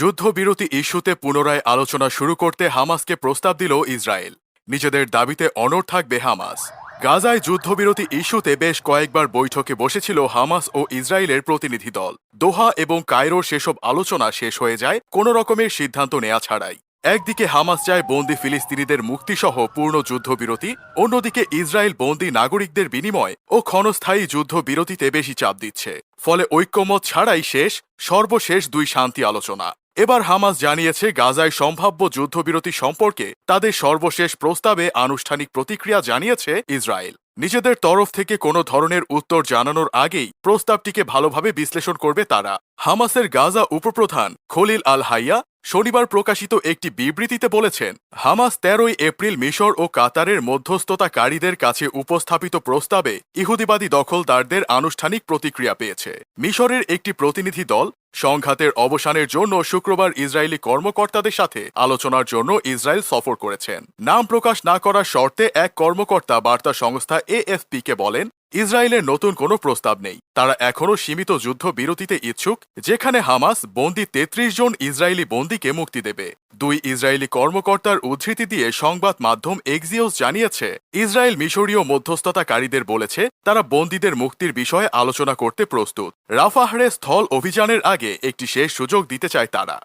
যুদ্ধবিরতি ইস্যুতে পুনরায় আলোচনা শুরু করতে হামাসকে প্রস্তাব দিল ইসরায়েল। নিজেদের দাবিতে অনড় থাকবে হামাস। গাজায় যুদ্ধবিরতি ইস্যুতে বেশ কয়েকবার বৈঠকে বসেছিল হামাস ও ইসরায়েলের প্রতিনিধি দল। দোহা এবং কায়রোর সেসব আলোচনা শেষ হয়ে যায়, কোনো রকমের সিদ্ধান্ত নেওয়া ছাড়াই। একদিকে হামাস চায় বন্দি ফিলিস্তিনিদের মুক্তিসহ পূর্ণ যুদ্ধবিরতি, অন্যদিকে ইসরায়েল বন্দি নাগরিকদের বিনিময় ও ক্ষণস্থায়ী যুদ্ধবিরতিতে বেশি চাপ দিচ্ছে। ফলে ঐক্যমত ছাড়াই শেষ, সর্বশেষ দুই শান্তি আলোচনা। এবার হামাস জানিয়েছে গাজায় সম্ভাব্য যুদ্ধবিরতি সম্পর্কে তাদের সর্বশেষ প্রস্তাবে আনুষ্ঠানিক প্রতিক্রিয়া জানিয়েছে ইসরায়েল। নিজেদের তরফ থেকে কোনো ধরনের উত্তর জানানোর আগেই প্রস্তাবটিকে ভালোভাবে বিশ্লেষণ করবে তারা। হামাসের গাজা উপপ্রধান খলিল আল হাইয়া শনিবার প্রকাশিত একটি বিবৃতিতে বলেছেন, হামাস তেরোই এপ্রিল মিশর ও কাতারের মধ্যস্থতাকারীদের কাছে উপস্থাপিত প্রস্তাবে ইহুদিবাদী দখলদারদের আনুষ্ঠানিক প্রতিক্রিয়া পেয়েছে। মিশরের একটি প্রতিনিধি দল সংঘাতের অবসানের জন্য শুক্রবার ইসরায়েলি কর্মকর্তাদের সাথে আলোচনার জন্য ইসরায়েল সফর করেছেন। নাম প্রকাশ না করার শর্তে এক কর্মকর্তা বার্তা সংস্থা এএফপি কে বলেন ইসরায়েলের নতুন কোনো প্রস্তাব নেই। তারা এখনও সীমিত যুদ্ধ বিরতিতে ইচ্ছুক, যেখানে হামাস বন্দি তেত্রিশ জন ইসরায়েলি বন্দিকে মুক্তি দেবে। দুই ইসরায়েলি কর্মকর্তার উদ্ধৃতি দিয়ে সংবাদ মাধ্যম এক্সিওস জানিয়েছে, ইসরায়েল মিশরীয় মধ্যস্থতাকারীদের বলেছে, তারা বন্দীদের মুক্তির বিষয়ে আলোচনা করতে প্রস্তুত। রাফাহরে স্থল অভিযানের আগে একটি শেষ সুযোগ দিতে চায় তারা।